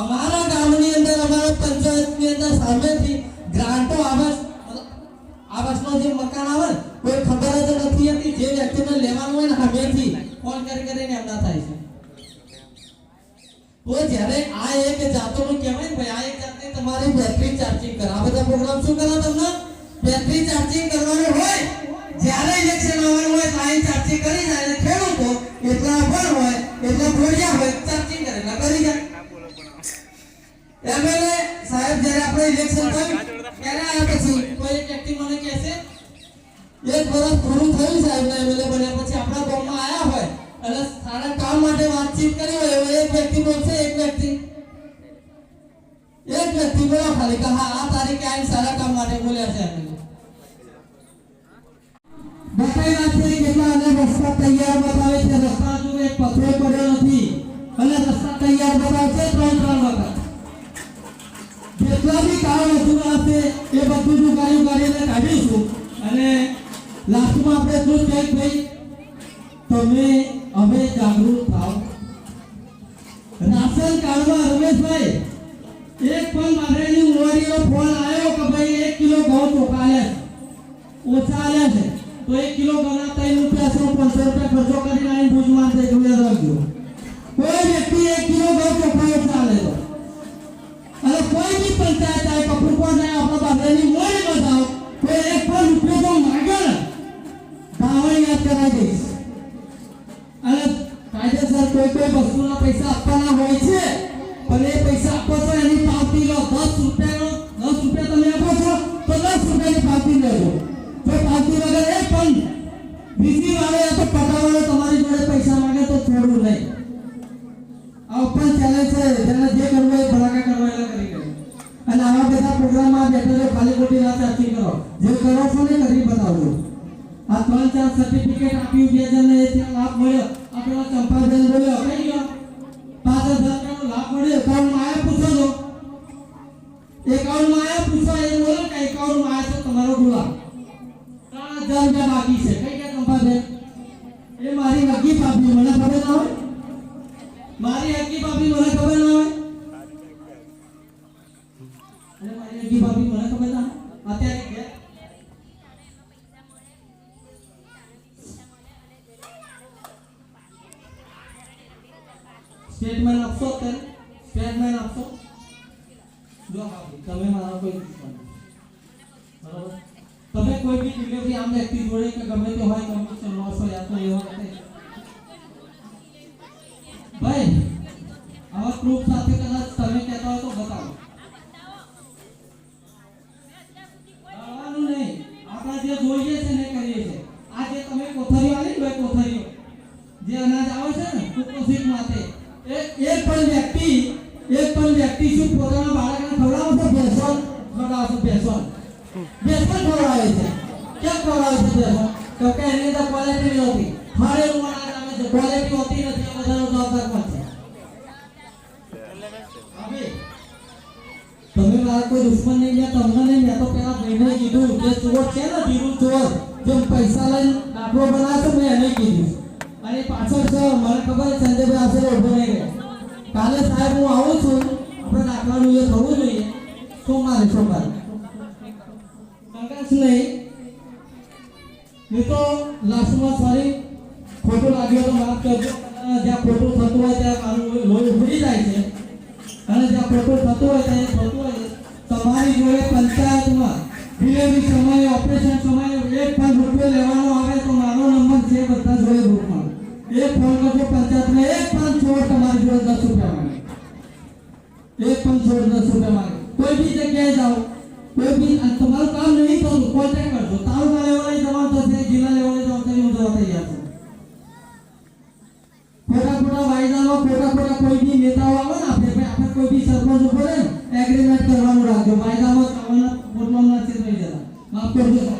અમારા ગામની અંદર, અમારા પંચાયતની અંદર સામેથી ગ્રાન્ટો આવાસ આવાસમાં જે મકાન આવે, કોઈ ખબર જ નથી હતી જે વ્યક્તિને લેવાનું હોય ને સામેથી, ફોન કરી કરીને એમના થાય છે. તો જ્યારે આ એક જાતોનું કહેવાય ને ભાઈ, આ એક જાતની તમારી બેટરી ચાર્જિંગ કરે. આ બધા પ્રોગ્રામ શું કરે તમને? બેટરી ચાર્જિંગ કરવાનું હોય, જ્યારે ઇલેક્શન આવવાનું હોય લાઈન ચાર્જિંગ કરી જાય ખેડૂતો, એટલા પર હોય, એટલા ભોળિયા હોય ચાર્જિંગ કરે ના કરી જાય એમએલએ સાહેબ જ્યારે આપણે ઇલેક્શન થયું ત્યારે આવ્યા પછી કોઈ એક વ્યક્તિ મને કહેશે એક વર્ષ પૂરું થયું સાહેબ ને એમએલએ બન્યા પછી આપણા ગામમાં આવ્યા હોય અને સારા કામ માટે વાતચીત કરી હોય એવો એક વ્યક્તિ બોલશે એક વ્યક્તિ. એક વ્યક્તિ બોલો ખાલી કે હા આ તારીખે આવીને સારા કામ માટે બોલ્યા છે એમએલએ કરી કેટલા અને રસ્તા તૈયાર જેટલા બી અધૂરા હશે એ બધું જ કાર્ય કરીને કાઢીશું અને લાસ્ટમાં આપણે એટલું જ ભાઈ તમે હવે જાગૃત થાવ રાશન કાર્ડમાં રમેશભાઈ, એક પણ મારેલી વાળો યા તો પટાવાળો તમારી જોડે પૈસા માંગે તો છોડવું નહીં. આ ઓપન ચેલેન્જ છે, જેને જે કરવું એ ભડાકા કરવા એટલે કરી ગયો. અને આવા બધા પ્રોગ્રામમાં બેઠેલો ખાલી ખોટી વાત સાચી કરો. જે કરો છો ને કરી બતાવજો. આ ત્રણ ચાર સર્ટિફિકેટ આપ્યું બે જણને એ ત્યાં લાભ મળ્યો. આપણે ચંપાબેન બોલ્યો કઈ ગયો. પાંચ હજાર લાભ મળ્યો, એકાઉન્ટમાં આયા પૂછો છો? એકાઉન્ટમાં આયા પૂછો એ મારી હકી ભાભી મને ખબર ના હોય અને મારી હકી ભાભી મને ખબર ના હોય અત્યારે ઘેર સ્ટેટમેન્ટ આપશો અત્યારે સ્ટેટમેન્ટ આપશો જો ભાભી તમે મારા કોઈ દુશ્મન નથી. બરાબર તમે કોઈ બી ડિલિવરી આમ વ્યક્તિ જોડે કે ગમે તે હોય કમિશન મળશો પ્રૂફ સાથે કદાચ તમે કહેતા હોય તો બતાવો. જે જોઈએ છે છે. ને ભાઈ કોથળીઓ, જે અનાજ આવે છે ને, કુપોષિત માટે એક પણ વ્યક્તિ એક પણ વ્યક્તિ શું પોતાના બાળકને ખવડાવશે ભેસણ ખવડાવશે ભેસણ ભેસણ ખવડાવે છે. કેમ ખવડાવે છે ભેસણ તો કે એની અંદર ક્વોલિટી નથી હરે ઉમર ક્વોલિટી હોતી નથી એ બધાનો જવાબદાર હવે તમે મારા કોઈ દુશ્મન નહીં, મેં તમને નહીં, મેં તો પેલા ભાઈને કીધું કે ચોર છે ને ધીરુ ચોર જેમ પૈસા લઈને દાખલો બનાવશો, મેં એને કીધું. અને પાછળ છે, મને ખબર સંજયભાઈ આશરે ઊભો નહીં રહે. કાલે સાહેબ હું આવું છું, આપણે દાખલાનું એ થવું જોઈએ. સોમવારે સોમવારે કંકાશ નહીં. મેં તો લાસ્ટમાં સોરી ખોટું લાગ્યું તો માફ કરજો. જ્યાં ખોટું થતું હોય, ત્યાં મારું લોહી ઉભરી જાય છે. અને જો ખોટું થતું હોય તો એ હોય તમારી જોડે પંચાયતમાં ડિલિવરી સમયે ઓપરેશન સમયે એક પણ રૂપિયો લેવાનો આવે તો મારો નંબર છે બધા જોડે ગ્રુપમાં એક ફોન કરજો પંચાયતને, એક પણ છોડ તમારી જોડે દસ રૂપિયા માંગે. એક પણ છોડ દસ રૂપિયા માંગે. કોઈ બી જગ્યાએ જાઓ, કોઈ બી, તમારું કામ નહીં થતું કોન્ટેક્ટ કરજો. તારું કામ લેવાય તમારું करें एग्रीमेंट करवाऊंगा जो फायदा हो तो बोलूंगा चीज नहीं देना माफ कर दो